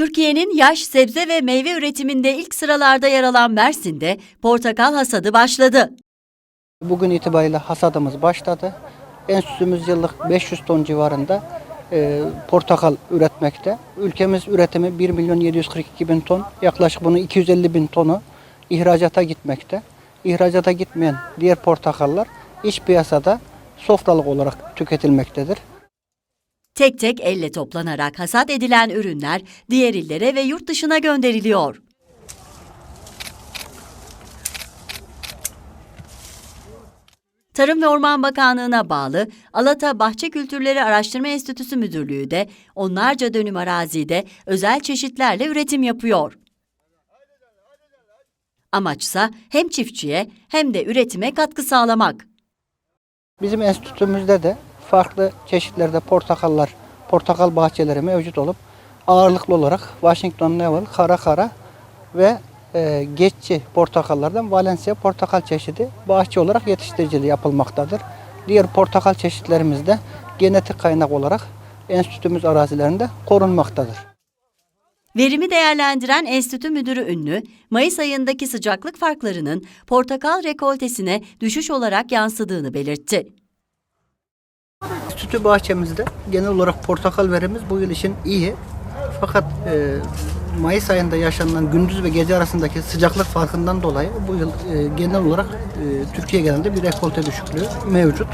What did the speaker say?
Türkiye'nin yaş sebze ve meyve üretiminde ilk sıralarda yer alan Mersin'de portakal hasadı başladı. Bugün itibariyle hasadımız başladı. Enstitümüz yıllık 500 ton civarında e, portakal üretmekte. Ülkemiz üretimi 1 milyon 742 bin ton. Yaklaşık bunun 250 bin tonu ihracata gitmekte. İhracata gitmeyen diğer portakallar iç piyasada sofralık olarak tüketilmektedir. Tek tek elle toplanarak hasat edilen ürünler diğer illere ve yurt dışına gönderiliyor. Tarım ve Orman Bakanlığı'na bağlı Alata Bahçe Kültürleri Araştırma Enstitüsü Müdürlüğü de onlarca dönüm arazide özel çeşitlerle üretim yapıyor. Amaçsa hem çiftçiye hem de üretime katkı sağlamak. Bizim enstitümüzde de farklı çeşitlerde portakallar, portakal bahçeleri mevcut olup ağırlıklı olarak Washington Navel, Kara Kara ve e, geççi portakallardan Valencia portakal çeşidi bahçe olarak yetiştiriciliği yapılmaktadır. Diğer portakal çeşitlerimiz de genetik kaynak olarak enstitümüz arazilerinde korunmaktadır. Verimi değerlendiren enstitü müdürü ünlü, Mayıs ayındaki sıcaklık farklarının portakal rekoltesine düşüş olarak yansıdığını belirtti. Enstitü bahçemizde genel olarak portakal verimimiz bu yıl için iyi. Fakat e, Mayıs ayında yaşanılan gündüz ve gece arasındaki sıcaklık farkından dolayı bu yıl e, genel olarak e, Türkiye genelinde bir rekolte düşüklüğü mevcut.